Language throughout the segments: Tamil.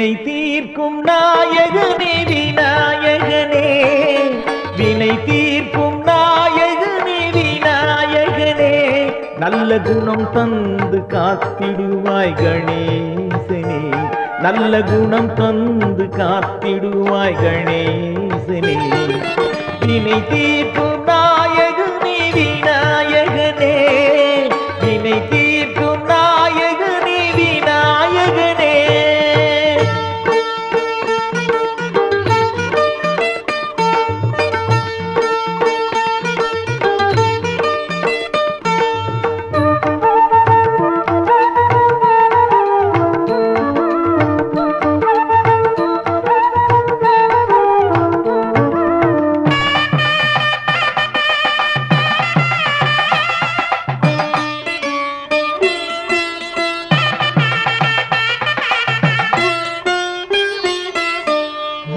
வினை தீர்க்கும் நாயகனே விநாயகனே. வினை தீர்க்கும் நாயகனே விநாயகனே. நல்ல குணம் தந்து காத்திடுவாய் கணேசனே. நல்ல குணம் தந்து காத்திடுவாய் கணேசனே. வினை தீர்க்கும்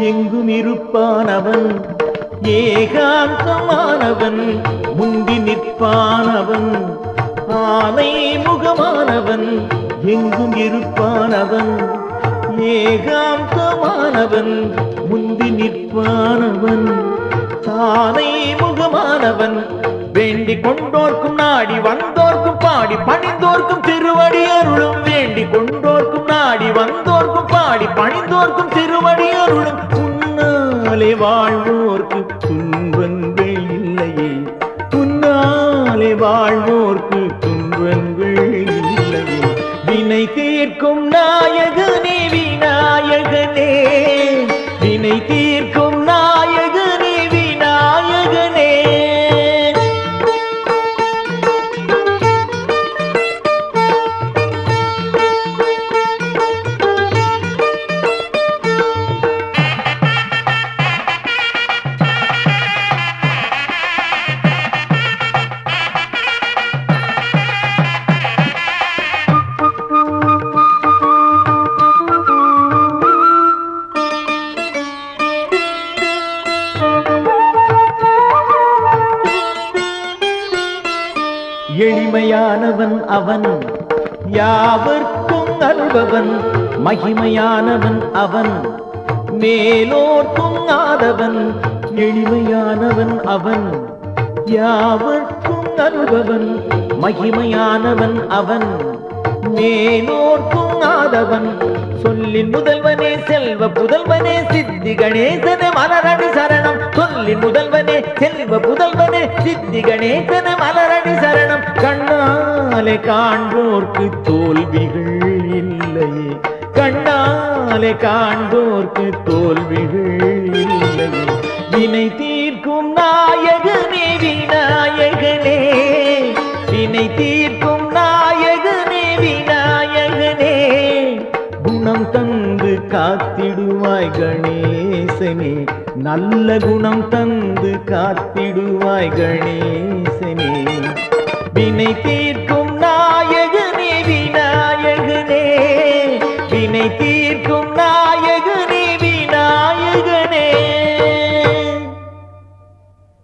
எங்கும் இருப்பானவன் ஏகாந்தமானவன் முந்தி நிற்பானவன் ஆலை முகமானவன் எங்கும் இருப்பானவன் ஏகாந்தமானவன் முந்தி நிற்பானவன் தானை முகமானவன் வேண்டிக் கொண்டோர்க்கும் நாடி வந்தோர்க்கும் பாடி பணிந்தோர்க்கும் திருவடி அருளும் வேண்டிக் கொண்டோர்க்கும் நாடி வந்தோர்க்கும் பாடி பணிந்தோர்க்கும் திருவடி அருளும். வாழ்வோர்க்கு துன்பங்கள் இல்லையே. உன்னாலே வாழ்வோர்க்கு எளிமையானவன் அவன். யாவர்க்கும் அல்பவன் மகிமையானவன் அவன். மேலோர்க்கும் ஆதவன் எளிமையானவன் அவன். யாவர்க்கும் அல்பவன் மகிமையானவன் அவன். மேலோர்க்கும் ஆதவன் சொல்லின் முதல்வனே செல்வ புதல்வனே சித்தி கணேசன மலரடி சரணம். சொல்லின் முதல்வனே செல்வ புதல்வனே சித்தி கணேசன மலரடி சரணம். கண்ணாலே காண்போர்க்கு தோல்விகள் இல்லையே கண்ணாலே காண்போர்க்கு தோல்விகள் இல்லையே வினை தீர்க்கும் நாயகனே விநாயகனே. வினை தீர்க்கும் நாயகனே விநாயகனே. குணம் தந்து காத்திடுவாய் கணேசனே. நல்ல குணம் தந்து காத்திடுவாய் கணேசனே. வினை தீர்க்கும் நாயகனே விநாயகனே. வினை தீர்க்கும்